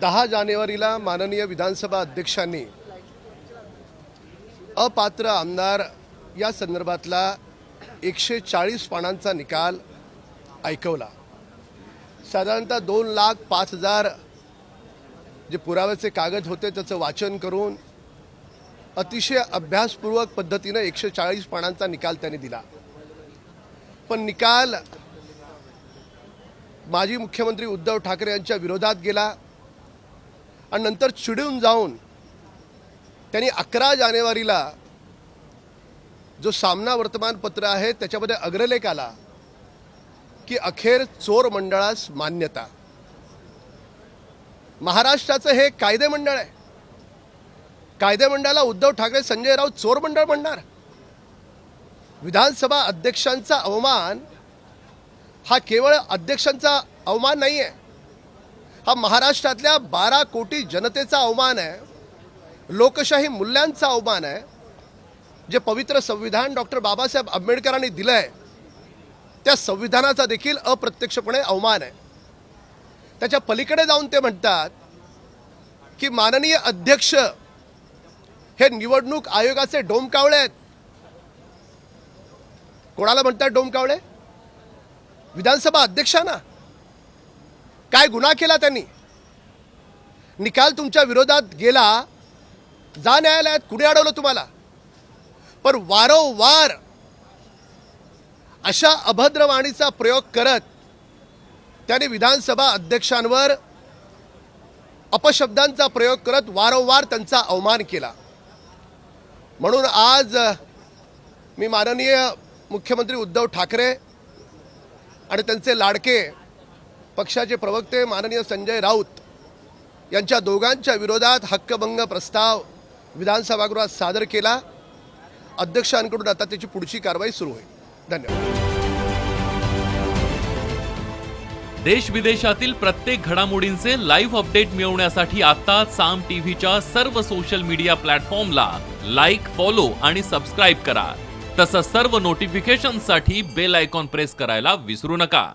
दहा जानेवारीला माननीय विधानसभा अध्यक्षांनी अपात्र आमदार या संदर्भातला एकशे चाळीस पानांचा निकाल ऐकवला. साधारणतः दोन लाख पाच हजार जे पुराव्याचे कागद होते त्याचं वाचन करून अतिशय अभ्यासपूर्वक पद्धतीनं एकशे चाळीस पानांचा निकाल त्यांनी दिला. पण निकाल माजी मुख्यमंत्री उद्धव ठाकरे यांच्या विरोधात गेला. आणि नंतर चिडून जाऊन त्यांनी अकरा जानेवारीला जो सामना वर्तमानपत्र आहे त्याच्यामध्ये अग्रलेख आला की अखेर चोर मंडळास मान्यता. महाराष्ट्राचं हे कायदे मंडळ आहे. कायदे मंडळाला उद्धव ठाकरे संजय राऊत चोर मंडळ म्हणणार. विधानसभा अध्यक्षांचा अवमान हा केवळ अध्यक्षांचा अवमान नाही आहे हा महाराष्ट्रातल्या बारा कोटी जनतेचा अवमान आहे लोकशाही मूल्यांचा अवमान आहे जे पवित्र संविधान डॉक्टर बाबासाहेब आंबेडकरांनी दिलं आहे त्या संविधानाचा देखील अप्रत्यक्षपणे अवमान आहे. त्याच्या पलीकडे जाऊन ते म्हणतात की माननीय अध्यक्ष हे निवडणूक आयोगाचे डोमकावळे आहेत. कोणाला म्हणतात डोमकावळे? विधानसभा अध्यक्षांना? काय गुन्हा केला त्यांनी? निकाल तुमच्या विरोधात गेला जा न्यायालयात कुणी अडवलं तुम्हाला? पण वारंवार अशा अभद्र वाणीचा प्रयोग करत त्याने विधानसभा अध्यक्षांवर अपशब्दांचा प्रयोग करत वारंवार त्यांचा अवमान केला. म्हणून आज मी माननीय मुख्यमंत्री उद्धव ठाकरे आणि त्यांचे लाडके पक्षाचे प्रवक्ते माननीय संजय राऊत यांच्या दोघांच्या विरोधात हक्कभंग प्रस्ताव विधानसभागृहात सादर केला. अध्यक्षांकडून आता त्याची पुढची कारवाई सुरू होईल. धन्यवाद. देश विदेशातील प्रत्येक घडामोडींचे लाईव्ह अपडेट मिळवण्यासाठी आता साम टीव्हीच्या सर्व सोशल मीडिया प्लॅटफॉर्मला लाईक फॉलो आणि सबस्क्राईब करा. तसंच सर्व नोटिफिकेशनसाठी बेल आयकॉन प्रेस करायला विसरू नका.